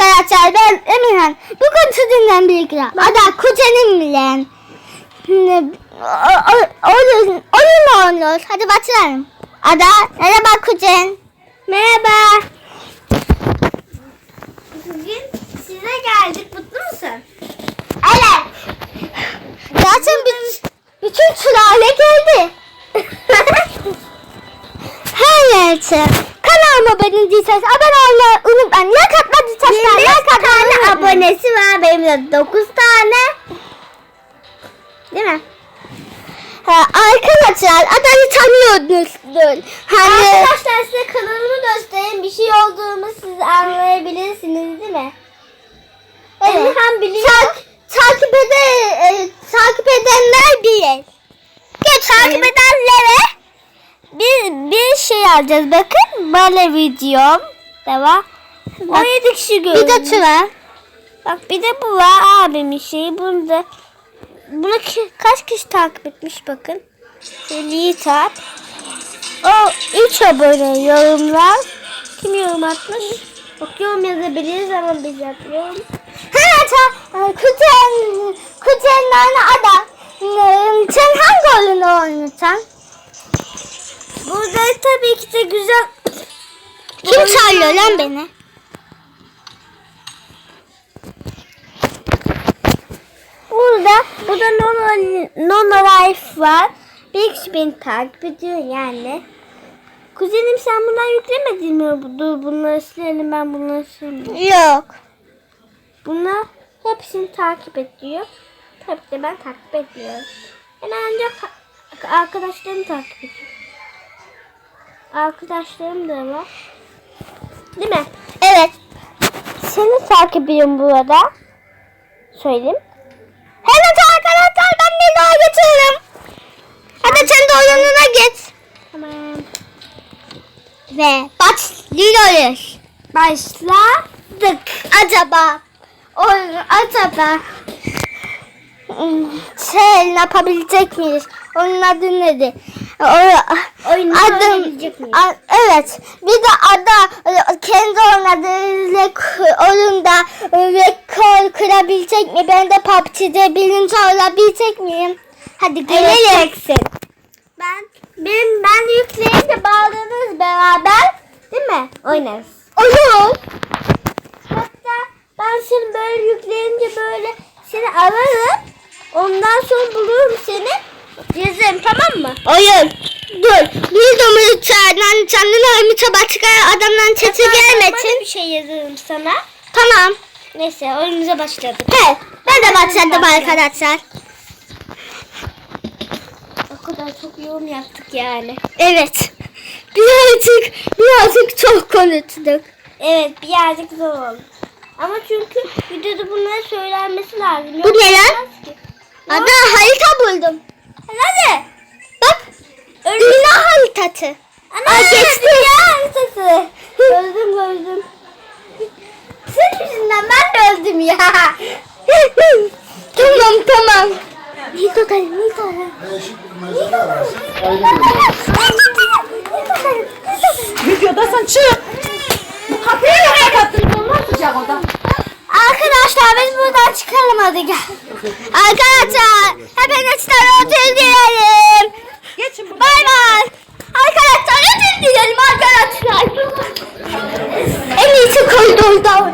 arkadaşlar ben Emirhan. Bugün sizinle birlikte ada kuzenimle o- oyun, oyun oynuyoruz. Hadi başlayalım. Ada merhaba kuzen. Merhaba. Bugün size geldik. Mutlu musun? Evet. Zaten bütün, bütün sülale geldi. Her neyse. Kanalıma abone değilseniz abone olmayı unutmayın. Like atmayı taşlar. 25 Like atmayı tane unutmayın. abonesi var. Benim de 9 tane. Değil mi? Ha, arkadaşlar adayı tanıyordunuz. Hani Arkadaşlar size kanalımı göstereyim. Bir şey olduğumu siz anlayabilirsiniz değil mi? Evet. Emirhan biliyor. Tak, takip ede, e, takip edenler bilir. Geç takip edenlere bir, bir şey alacağız. Bakın böyle videom da var. 17 kişi Bir de tura. Bak bir de bu var abimin şeyi. Bunu da bunu ki, kaç kişi takip etmiş bakın. Yiğitap. O 3 abone yorumlar. Kim yorum atmış? Bak yorum yazabiliriz ama biz yapmıyoruz. Ha, ta, e, kuzen, kuzenlerine adam. E, Sen hangi oyunu oynuyorsun? Burada tabii ki de güzel Kim çağırıyor lan beni? Burada burada Nono, Nono Life var. Bir kişi beni takip ediyor yani. Kuzenim sen bundan yüklemedin mi? Dur bunları silelim ben bunları sileyim. Yok. Bunlar hepsini takip ediyor. Tabii de ben takip etmiyorum. Ben ancak ka- arkadaşlarımı takip ediyorum. Arkadaşlarım da var. Değil mi? Evet. Seni takip ediyorum burada. Söyleyeyim. Geçiyorum. Hadi sen de oyununa geç. Tamam. Ve başlıyoruz. Başladık. Acaba oyun acaba şey yapabilecek miyiz? Onun adı nedir? O, Oyunu adım, a- evet. Bir de ada kendi oynadığı oyunda rekor kırabilecek mi? Ben de PUBG'de birinci olabilecek miyim? Hadi görelim. Geleceksin. Ben benim ben yükleyince bağlanırız beraber. Değil mi? Oynarız. Olur. Hatta ben seni böyle yükleyince böyle seni ararım. Ondan sonra bulurum seni. Yazarım tamam mı? Oyun. Dur. Bir numara çağırdan kendine ölmüş çaba çıkar adamdan Bana gelmesin. bir şey yazarım sana. Tamam. Neyse oyunumuza başladık. He. Ben de başladım başla. arkadaşlar. Kadar çok yorum yaptık yani. Evet. Birazcık birazcık çok konuştuk. Evet birazcık zor oldu. Ama çünkü videoda bunları söylenmesi lazım. Bu ne lan? Ada harita buldum. Hadi. Bak. Öyle- Dünya haritası. Ana Aa, geçti. dünya haritası. Gördüm gördüm. Senin yüzünden ben de öldüm ya. tamam tamam. Nildo dayı, Nildo dayı. Videodasın çık. Bu kapıyı da kapattın. Olmaz sıcak oda. Arkadaşlar biz buradan çıkalım hadi gel. Arkadaşlar hepinizden ödül dilerim. Geçin. Bay bay. Arkadaşlar ödül dilerim arkadaşlar. En iyisi koridorda